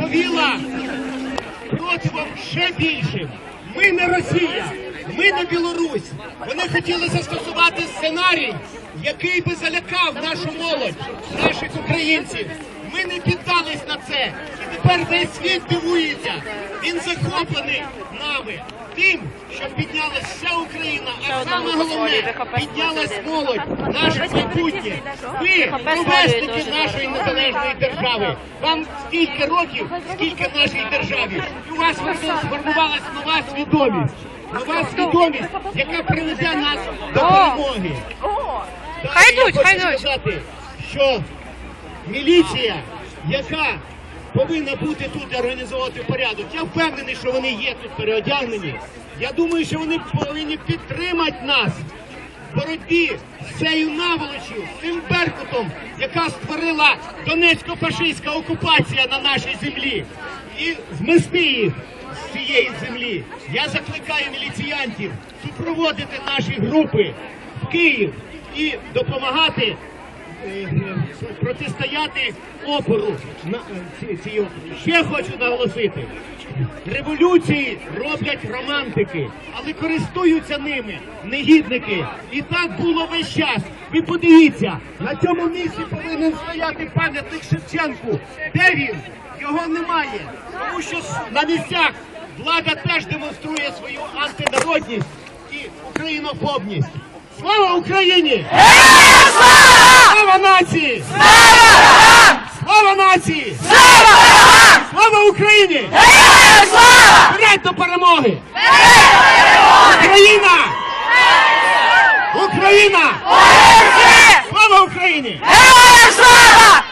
повіла противом ще більшим. Ми не Росія, ми не Білорусь. Вони хотіли застосувати сценарій, який би залякав нашу молодь, наших українців. Ми не піддались на це. Тепер весь світ дивується. Він захоплений нами. Тим, що піднялась вся Україна, а саме головне піднялась молодь, наше майбутнє. Ви провесники нашої незалежної держави. Вам стільки років, скільки нашій державі. І у вас сформувалась нова свідомість. Нова свідомість, яка приведе нас до перемоги. Хай йдуть, хочу хай йдуть. сказати, що міліція, яка повинна бути тут і організовувати порядок, я впевнений, що вони є тут переодягнені. Я думаю, що вони повинні підтримати нас в боротьбі з цією наволочю, з цим беркутом, яка створила донецько-фашистська окупація на нашій землі. І змести їх з цієї землі. Я закликаю міліціянтів супроводити наші групи в Київ і допомагати протистояти опору е, ці- цій опорі. Ще хочу наголосити. Революції роблять романтики, але користуються ними негідники. І так було весь час. Ви подивіться, на цьому місці повинен стояти пам'ятник Шевченку. Де він? Його немає. Тому що на місцях влада теж демонструє свою антинародність і українофобність. Слава Україні! Слава нації! Слава нації! Слава Україні! Вперед до перемоги! Україна! Україна! Слава Україні! Героям слава!